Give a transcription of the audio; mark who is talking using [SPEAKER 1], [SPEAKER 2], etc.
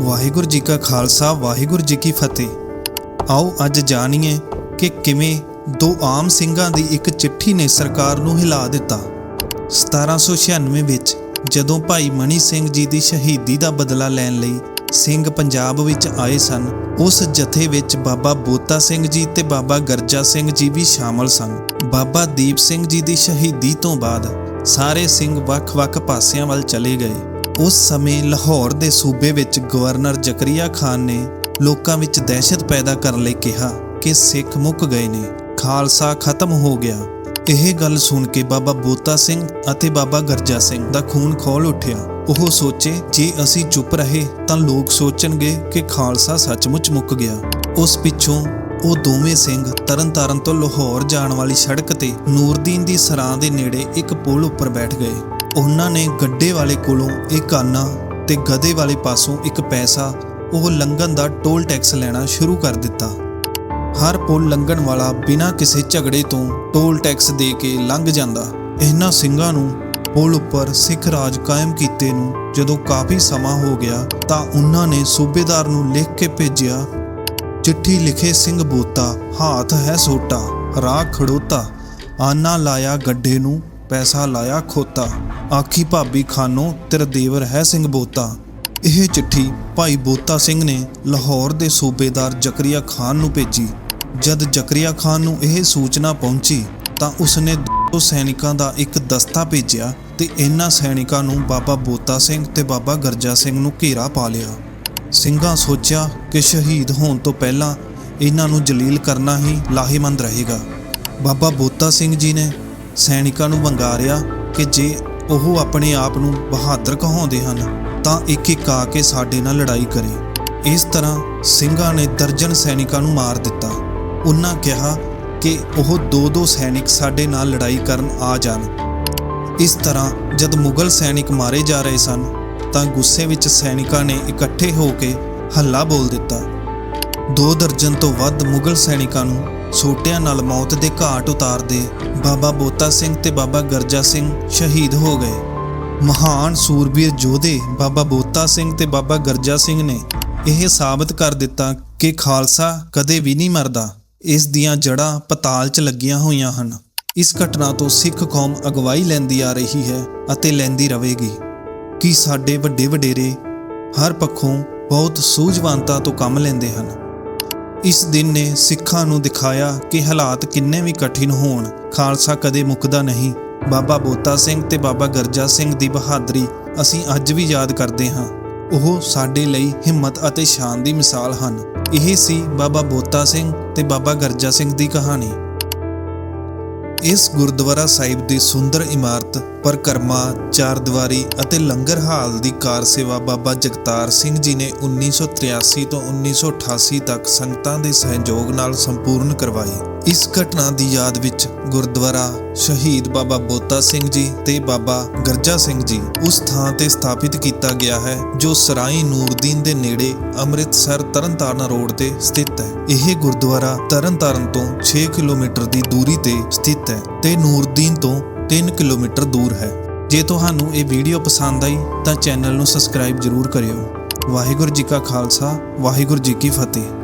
[SPEAKER 1] ਵਾਹਿਗੁਰੂ ਜੀ ਕਾ ਖਾਲਸਾ, ਵਾਹਿਗੁਰੂ ਜੀ ਕੀ ਫਤਿਹ। ਆਓ ਅੱਜ ਜਾਣੀਏ ਕਿ ਕਿਵੇਂ ਦੋ ਆਮ ਸਿੰਘਾਂ ਦੀ ਇੱਕ ਚਿੱਠੀ ਨੇ ਸਰਕਾਰ ਨੂੰ ਹਿਲਾ ਦਿੱਤਾ। 1796 ਵਿੱਚ ਜਦੋਂ ਭਾਈ ਮਣੀ ਸਿੰਘ ਜੀ ਦੀ ਸ਼ਹੀਦੀ ਦਾ ਬਦਲਾ ਲੈਣ ਲਈ ਸਿੰਘ ਪੰਜਾਬ ਵਿੱਚ ਆਏ ਸਨ, ਉਸ ਜਥੇ ਵਿੱਚ ਬਾਬਾ ਬੋਤਾ ਸਿੰਘ ਜੀ ਤੇ ਬਾਬਾ ਗਰਜਾ ਸਿੰਘ ਜੀ ਵੀ ਸ਼ਾਮਲ ਸਨ। ਬਾਬਾ ਦੀਪ ਸਿੰਘ ਜੀ ਦੀ ਸ਼ਹੀਦੀ ਤੋਂ ਬਾਅਦ ਸਾਰੇ ਸਿੰਘ ਵੱਖ-ਵੱਖ ਪਾਸਿਆਂ ਵੱਲ ਚਲੇ ਗਏ। ਉਸ ਸਮੇਂ ਲਾਹੌਰ ਦੇ ਸੂਬੇ ਵਿੱਚ ਗਵਰਨਰ ਜ਼ਕਰੀਆ ਖਾਨ ਨੇ ਲੋਕਾਂ ਵਿੱਚ ਦਹਿਸ਼ਤ ਪੈਦਾ ਕਰਨ ਲਈ ਕਿਹਾ ਕਿ ਸਿੱਖ ਮੁੱਕ ਗਏ ਨੇ, ਖਾਲਸਾ ਖਤਮ ਹੋ ਗਿਆ। ਇਹ ਗੱਲ ਸੁਣ ਕੇ ਬਾਬਾ ਬੋਤਾ ਸਿੰਘ ਅਤੇ ਬਾਬਾ ਗਰਜਾ ਸਿੰਘ ਦਾ ਖੂਨ ਖੋਲ ਉੱਠਿਆ। ਉਹ ਸੋਚੇ, ਜੇ ਅਸੀਂ ਚੁੱਪ ਰਹੇ ਤਾਂ ਲੋਕ ਸੋਚਣਗੇ ਕਿ ਖਾਲਸਾ ਸੱਚਮੁੱਚ ਮੁੱਕ ਗਿਆ। ਉਸ ਪਿੱਛੋਂ ਉਹ ਦੋਵੇਂ ਸਿੰਘ ਤਰਨਤਾਰਨ ਤੋਂ ਲਾਹੌਰ ਜਾਣ ਵਾਲੀ ਸੜਕ ਤੇ ਨੂਰਦੀਨ ਦੀ ਸਰਾਂ ਦੇ ਨੇੜੇ ਇੱਕ ਪੁਲ ਉੱਪਰ ਬੈਠ ਗਏ। ਉਹਨਾਂ ਨੇ ਗੱਡੇ ਵਾਲੇ ਕੋਲੋਂ ਇੱਕ ਆਨਾ ਤੇ ਗਧੇ ਵਾਲੇ ਪਾਸੋਂ ਇੱਕ ਪੈਸਾ, ਉਹ ਲੰਘਣ ਦਾ ਟੋਲ ਟੈਕਸ ਲੈਣਾ ਸ਼ੁਰੂ ਕਰ ਦਿੱਤਾ। ਹਰ ਪੁਲ ਲੰਘਣ ਵਾਲਾ ਬਿਨਾਂ ਕਿਸੇ ਝਗੜੇ ਤੋਂ ਟੋਲ ਟੈਕਸ ਦੇ ਕੇ ਲੰਘ ਜਾਂਦਾ। ਇਹਨਾਂ ਸਿੰਘਾਂ ਨੂੰ ਪੁਲ ਉੱਪਰ ਸਿੱਖ ਰਾਜ ਕਾਇਮ ਕੀਤੇ ਨੂੰ ਜਦੋਂ ਕਾਫੀ ਸਮਾਂ ਹੋ ਗਿਆ ਤਾਂ ਉਹਨਾਂ ਨੇ ਸੂਬੇਦਾਰ ਨੂੰ ਲਿਖ ਕੇ ਭੇਜਿਆ, ਚਿੱਠੀ ਲਿਖੇ ਸਿੰਘ ਬੋਤਾ, ਹਾਥ ਹੈ ਸੋਟਾ, ਰਾਹ ਖੜੋਤਾ, ਆਨਾ ਲਾਇਆ ਗੱਡੇ ਨੂੰ ਪੈਸਾ ਲਾਇਆ ਖੋਤਾ। ਆਖੀ ਭਾਬੀ ਖਾਨੋ, ਤੇਰਾ ਦੇਵਰ ਹੈ ਸਿੰਘ ਬੋਤਾ। ਇਹ ਚਿੱਠੀ ਭਾਈ ਬੋਤਾ ਸਿੰਘ ਨੇ ਲਾਹੌਰ ਦੇ ਸੂਬੇਦਾਰ ਜ਼ਕਰੀਆ ਖਾਨ ਨੂੰ ਭੇਜੀ। ਜਦ ਜ਼ਕਰੀਆ ਖਾਨ ਨੂੰ ਇਹ ਸੂਚਨਾ ਪਹੁੰਚੀ, ਤਾਂ ਉਸਨੇ ਦੋ ਸੈਨਿਕਾਂ ਦਾ ਇੱਕ ਦਸਤਾ ਭੇਜਿਆ ਤੇ ਇਹਨਾਂ ਸੈਨਿਕਾਂ ਨੂੰ ਬਾਬਾ ਬੋਤਾ ਸਿੰਘ ਤੇ ਬਾਬਾ ਗਰਜਾ ਸਿੰਘ ਨੂੰ ਘੇਰਾ ਪਾ ਲਿਆ। ਸਿੰਘਾਂ ਸੋਚਿਆ ਕਿ ਸ਼ਹੀਦ ਹੋਣ ਤੋਂ ਪਹਿਲਾਂ ਇਹਨਾਂ ਨੂੰ ਜਲੀਲ ਕਰਨਾ ਹੀ ਲਾਹੇਮੰਦ ਰਹੇਗਾ। ਬਾਬਾ ਬੋਤਾ ਸਿੰਘ ਜੀ ਨੇ ਸੈਨਿਕਾਂ ਨੂੰ ਵੰਗਾਰਿਆ ਕਿ ਜੇ ਉਹ ਆਪਣੇ ਆਪ ਨੂੰ ਬਹਾਦਰ ਕਹਾਉਂਦੇ ਹਨ, ਤਾਂ ਇੱਕ ਇੱਕ ਆ ਕੇ ਸਾਡੇ ਨਾਲ ਲੜਾਈ ਕਰੇ। ਇਸ ਤਰ੍ਹਾਂ ਸਿੰਘਾਂ ਨੇ ਦਰਜਨ ਸੈਨਿਕਾਂ ਨੂੰ ਮਾਰ ਦਿੱਤਾ। ਉਹਨਾਂ ਕਿਹਾ ਕਿ ਉਹ ਦੋ ਦੋ ਸੈਨਿਕ ਸਾਡੇ ਨਾਲ ਲੜਾਈ ਕਰਨ ਆ ਜਾਣ। ਇਸ ਤਰ੍ਹਾਂ ਜਦ ਮੁਗਲ ਸੈਨਿਕ ਮਾਰੇ ਜਾ ਰਹੇ ਸਨ, ਤਾਂ ਗੁੱਸੇ ਵਿੱਚ ਸੈਨਿਕਾਂ ਨੇ ਇਕੱਠੇ ਹੋ ਕੇ ਹੱਲਾ ਬੋਲ ਦਿੱਤਾ। ਦੋ ਦਰਜਨ ਤੋਂ ਵੱਧ ਮੁਗਲ ਸੈਨਿਕਾਂ ਨੂੰ ਸੋਟਿਆਂ ਨਾਲ ਮੌਤ ਦੇ ਘਾਟ ਉਤਾਰਦੇ ਬਾਬਾ ਬੋਤਾ ਸਿੰਘ ਤੇ ਬਾਬਾ ਗਰਜਾ ਸਿੰਘ ਸ਼ਹੀਦ ਹੋ ਗਏ। ਮਹਾਨ ਸੂਰਬੀਰ ਯੋਧੇ ਬਾਬਾ ਬੋਤਾ ਸਿੰਘ ਤੇ ਬਾਬਾ ਗਰਜਾ ਸਿੰਘ ਨੇ ਇਹ ਸਾਬਤ ਕਰ ਦਿੱਤਾ ਕਿ ਖਾਲਸਾ ਕਦੇ ਵੀ ਨਹੀਂ ਮਰਦਾ। ਇਸ ਦੀਆਂ ਜੜ੍ਹਾਂ ਪਤਾਲ 'ਚ ਲੱਗੀਆਂ ਹੋਈਆਂ ਹਨ। ਇਸ ਘਟਨਾ ਤੋਂ ਸਿੱਖ ਕੌਮ ਅਗਵਾਈ ਲੈਂਦੀ ਆ ਰਹੀ ਹੈ ਅਤੇ ਲੈਂਦੀ ਰਹੇਗੀ ਕਿ ਸਾਡੇ ਵੱਡੇ ਵਡੇਰੇ ਹਰ ਪੱਖੋਂ ਬਹੁਤ ਸੂਝਵਾਨਤਾ ਤੋਂ ਕੰਮ ਲੈਂਦੇ ਹਨ। ਇਸ ਦਿਨ ਨੇ ਸਿੱਖਾਂ ਨੂੰ ਦਿਖਾਇਆ ਕਿ ਹਾਲਾਤ ਕਿੰਨੇ ਵੀ ਕਠਿਨ ਹੋਣ। ਖਾਲਸਾ ਕਦੇ ਮੁੱਕਦਾ ਨਹੀਂ। ਬਾਬਾ ਬੋਤਾ ਸਿੰਘ ਤੇ ਬਾਬਾ ਗਰਜਾ ਸਿੰਘ ਦੀ ਬਹਾਦਰੀ ਅਸੀਂ ਅੱਜ ਵੀ ਯਾਦ ਕਰਦੇ ਹਾਂ। ਉਹ ਸਾਡੇ ਲਈ ਹਿੰਮਤ ਅਤੇ ਸ਼ਾਨ ਦੀ ਮਿਸਾਲ ਹਨ। ਇਹ ਸੀ ਬਾਬਾ ਬੋਤਾ ਸਿੰਘ ਤੇ ਬਾਬਾ ਗਰਜਾ ਸਿੰਘ ਦੀ ਕਹਾਣੀ। ਇਸ ਗੁਰਦੁਆਰਾ ਸਾਹਿਬ ਦੀ ਸੁੰਦਰ ਇਮਾਰਤ, ਪਰਕਰਮਾ, ਚਾਰ ਦੀਵਾਰੀ ਅਤੇ ਲੰਗਰ ਹਾਲ ਦੀ ਕਾਰ ਸੇਵਾ ਬਾਬਾ ਜਗਤਾਰ ਸਿੰਘ ਜੀ ਨੇ 1983 ਤੋਂ 1988 ਤੱਕ ਸੰਗਤਾਂ ਦੇ ਸਹਿਯੋਗ ਨਾਲ ਸੰਪੂਰਨ ਕਰਵਾਈ। ਇਸ ਘਟਨਾ ਦੀ ਯਾਦ ਵਿੱਚ ਗੁਰਦੁਆਰਾ ਸ਼ਹੀਦ ਬਾਬਾ ਬੋਤਾ ਸਿੰਘ ਜੀ ਤੇ ਬਾਬਾ ਗਰਜਾ ਸਿੰਘ ਜੀ ਉਸ ਥਾਂ ਤੇ ਸਥਾਪਿਤ ਕੀਤਾ ਗਿਆ ਹੈ, ਜੋ ਸਰਾਈ ਨੂਰਦੀਨ ਦੇ ਨੇੜੇ ਅੰਮ੍ਰਿਤਸਰ ਤਰਨਤਾਰਨ ਰੋਡ ਤੇ ਸਥਿਤ ਹੈ। ਇਹ ਗੁਰਦੁਆਰਾ ਤਰਨਤਾਰਨ ਤੋਂ 6 ਕਿਲੋਮੀਟਰ ਦੀ ਦੂਰੀ ਤੇ ਸਥਿਤ ਹੈ ਤੇ ਨੂਰਦੀਨ ਤੋਂ 3 ਕਿਲੋਮੀਟਰ ਦੂਰ ਹੈ। ਜੇ ਤੁਹਾਨੂੰ ਇਹ ਵੀਡੀਓ ਪਸੰਦ ਆਈ ਤਾਂ ਚੈਨਲ ਨੂੰ ਸਬਸਕ੍ਰਾਈਬ ਜ਼ਰੂਰ ਕਰਿਓ। ਵਾਹਿਗੁਰੂ ਜੀ ਕਾ ਖਾਲਸਾ, ਵਾਹਿਗੁਰੂ ਜੀ ਕੀ ਫਤਿਹ।